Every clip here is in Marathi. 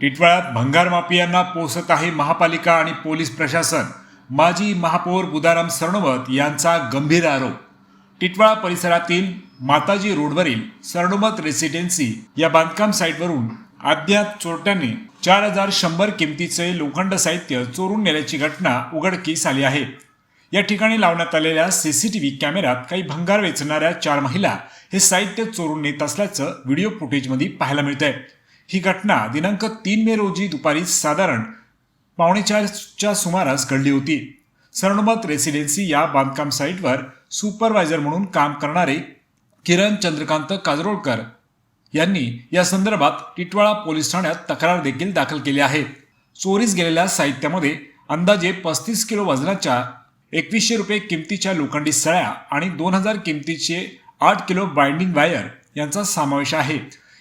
टिटवाळ्यात भंगार माफियांना पोसत आहे महापालिका आणि पोलीस प्रशासन. माजी महापौर बुदाराम सरणवत यांचा गंभीर आरोप. टिटवाळा परिसरातील माताजी रोडवरील सरनोबत रेसिडेन्सी या बांधकाम साईटवरून अज्ञात चोरट्यांनी चार हजार शंभर किमतीचे लोखंड साहित्य चोरून नेल्याची घटना उघडकीस आली आहे. या ठिकाणी लावण्यात आलेल्या सीसीटीव्ही कॅमेऱ्यात काही भंगार वेचणाऱ्या चार महिला हे साहित्य चोरून नेत असल्याचं व्हिडिओ फुटेजमध्ये पाहायला मिळतंय. ही घटना दिनांक तीन मे रोजी दुपारी साधारण पावणेचारच्या सुमारास घडली होती. सरनोबत रेसिडेन्सी या बांधकाम साईटवर सुपरवायझर म्हणून काम करणारे किरण चंद्रकांत काजरोळकर यांनी या संदर्भात टिटवाळा पोलीस ठाण्यात तक्रार देखील दाखल केली आहे. चोरीस गेलेल्या साहित्यामध्ये अंदाजे पस्तीस किलो वजनाच्या एकवीसशे रुपये किमतीच्या लोखंडी सळ्या आणि दोन हजार किमतीचे आठ किलो बाइंडिंग वायर यांचा समावेश आहे.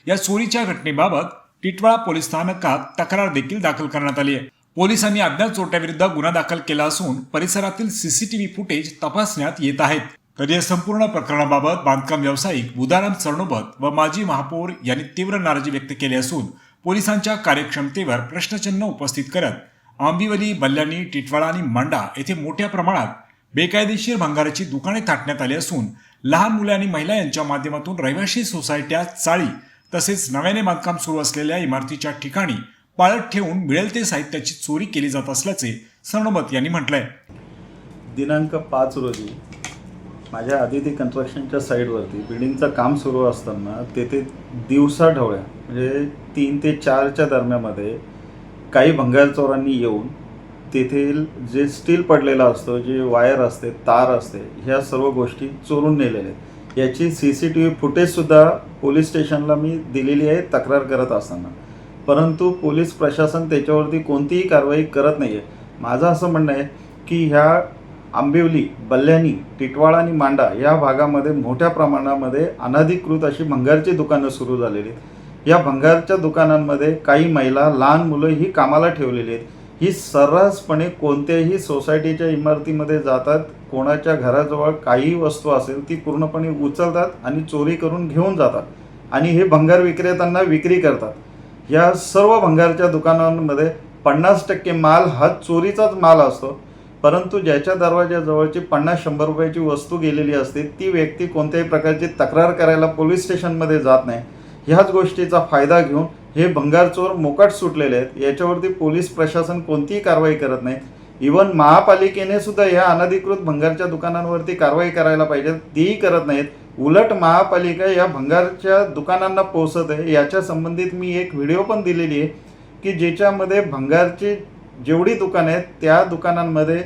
या चोरीच्या घटनेबाबत टिटवाळा पोलीस स्थानकात तक्रार देखील दाखल करण्यात आली आहे. पोलिसांनी अज्ञात चोरट्याविरुद्ध गुन्हा दाखल केला असून परिसरातील सीसीटीव्ही फुटेज तपासण्यात येत आहेत. तर या संपूर्ण प्रकरणाबाबत बांधकाम व्यावसायिक बुदाराम चरणोबत व माजी महापौर यांनी तीव्र नाराजी व्यक्त केली असून पोलिसांच्या कार्यक्षमतेवर प्रश्नचिन्ह उपस्थित करत आंबिवली बल्ल्याणी टिटवाळा आणि मांडा येथे मोठ्या प्रमाणात बेकायदेशीर भंगाराची दुकाने थाटण्यात आली असून लहान मुले आणि महिला यांच्या माध्यमातून रहिवाशी सोसायट्या चाळी तसेच नव्याने बांधकाम सुरू असलेल्या इमारतीच्या ठिकाणी पाळत ठेवून मिळेल ते साहित्याची चोरी केली जात असल्याचे सरनोबत यांनी म्हटलंय. दिनांक पाच रोजी माझ्या अदिती कन्स्ट्रक्शनच्या साईडवरती बिल्डिंगचं काम सुरू असताना तेथे दिवसा ढवळ्या म्हणजे तीन ते चारच्या दरम्यामध्ये काही भंगार चोरांनी येऊन तेथील जे स्टील पडलेलं असतं जे वायर असते तार असते ह्या सर्व गोष्टी चोरून नेलेल्या आहेत. याची सी सी टी व्ही फुटेजसुद्धा पोलीस स्टेशनला मी दिलेली आहे तक्रार करत असताना. परंतु पोलीस प्रशासन त्याच्यावरती कोणतीही कारवाई करत नाही आहे माझं असं म्हणणं आहे की ह्या आंबिवली बल्ल्याणी टिटवाळा आणि मांडा या भागामध्ये मोठ्या प्रमाणामध्ये अनधिकृत अशी भंगारची दुकानं सुरू झालेली आहेत. या भंगारच्या दुकानांमध्ये काही महिला लहान मुलं ही कामाला ठेवलेली आहेत. ही सर्रासपणे कोणत्याही सोसायटीच्या इमारतीमध्ये जातात कोणाच्या घराजवळ काही वस्तू असेल ती पूर्णपणे उचलतात आणि चोरी करून घेऊन जातात. आणि हे भंगार विक्रेत्यांना विक्री करतात. या सर्व भंगारच्या दुकानांमध्ये पन्नास टक्के माल हा चोरीचाच माल असतो. परंतु ज्याच्या दरवाजाजवळची पन्नास शंभर रुपयाची वस्तू गेलेली असते ती व्यक्ती कोणत्याही प्रकारची तक्रार करायला पोलीस स्टेशनमध्ये जात नाही. ह्याच गोष्टीचा फायदा घेऊन हे भंगार चोर मोकाट सुटलेले आहेत. याच्यावरती पोलीस प्रशासन कोणतीही कारवाई करत नाही. इवन महापालिकेने सुद्धा ह्या अनधिकृत भंगारच्या दुकानांवरती कारवाई करायला पाहिजे तीही करत नाहीत. उलट महापालिका या भंगारच्या दुकानांना पोहोचत आहे. याच्या संबंधित मी एक व्हिडिओ पण दिलेली आहे की ज्याच्यामध्ये भंगारची जेवढी दुकानं आहेत त्या दुकानांमध्ये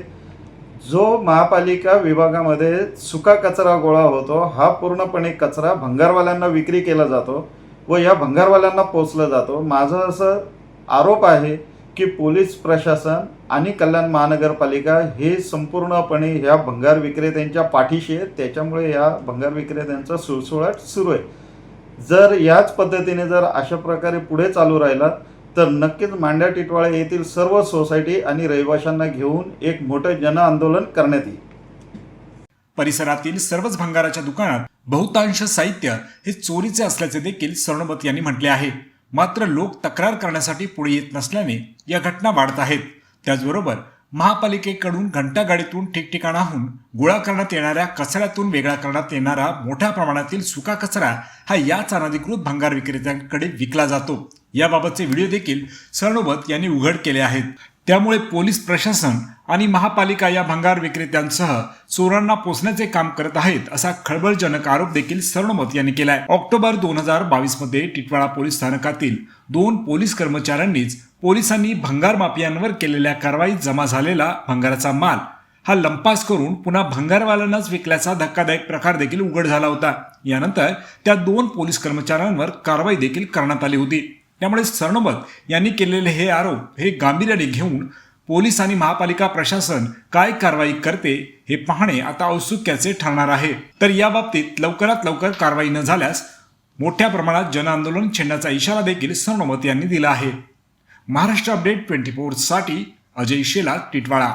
जो महापालिका विभागामध्ये सुका कचरा गोळा होतो हा पूर्णपणे कचरा भंगारवाल्यांना विक्री केला जातो. व या भंगारवाल्यांना पोचलं जातो. माझं असं आरोप आहे की पोलीस प्रशासन आणि कल्याण महानगरपालिका हे संपूर्णपणे ह्या भंगार विक्रेत्यांच्या पाठीशी आहेत. त्याच्यामुळे या भंगार विक्रेत्यांचा सुळसुळाट सुरू आहे. जर याच पद्धतीने जर अशा प्रकारे पुढे चालू राहिला तर नक्कीच मांड्या टिटवाळे येथील सर्व सोसायटी आणि रहिवाशांना घेऊन एक मोठं जन आंदोलन करण्यात येईल. परिसरातील सर्वच भंगाराच्या दुकानात बहुतांश साहित्य हे चोरीचे असल्याचे देखील सरनोबत यांनी म्हटले आहे. मात्र लोक तक्रार करण्यासाठी पुढे येत नसल्याने या घटना वाढत आहेत. त्याचबरोबर महापालिकेकडून घंटागाडीतून ठिकठिकाणाहून गोळा करण्यात येणाऱ्या कचऱ्यातून वेगळा करण्यात येणारा मोठ्या प्रमाणातील सुका कचरा हा याच अनधिकृत भंगार विक्रेत्यांकडे विकला जातो. याबाबतचे व्हिडिओ देखील सरनोबत यांनी उघड केले आहेत. त्यामुळे पोलीस प्रशासन आणि महापालिका या भंगार विक्रेत्यांसह चोरांना पोचण्याचे काम करत आहेत असा खळबळजनक आरोप देखील सरनोबत यांनी केलाय. ऑक्टोबर दोन हजार बावीसमध्ये टिटवाळा पोलीस स्थानकातील दोन पोलीस कर्मचाऱ्यांनीच पोलिसांनी भंगार माफियांवर केलेल्या कारवाईत जमा झालेला भंगाराचा माल. हा लंपास करून पुन्हा भंगारवाल्यांनाच विकल्याचा धक्कादायक प्रकार देखील उघड झाला होता. यानंतर त्या दोन पोलीस कर्मचाऱ्यांवर कारवाई देखील करण्यात आली होती. त्यामुळे सरणबत यांनी केलेले हे आरोप हे गांभीर्याने घेऊन पोलीस आणि महापालिका प्रशासन काय कारवाई करते हे पाहणे आता औत्सुक्याचे ठरणार आहे. तर या बाबतीत लवकरात लवकर कारवाई न झाल्यास मोठ्या प्रमाणात जनआंदोलन छेडण्याचा इशारा देखील सरणमत यांनी दिला आहे. महाराष्ट्र अपडेट ट्वेंटी फोरसाठी अजय शेला टिटवाळा.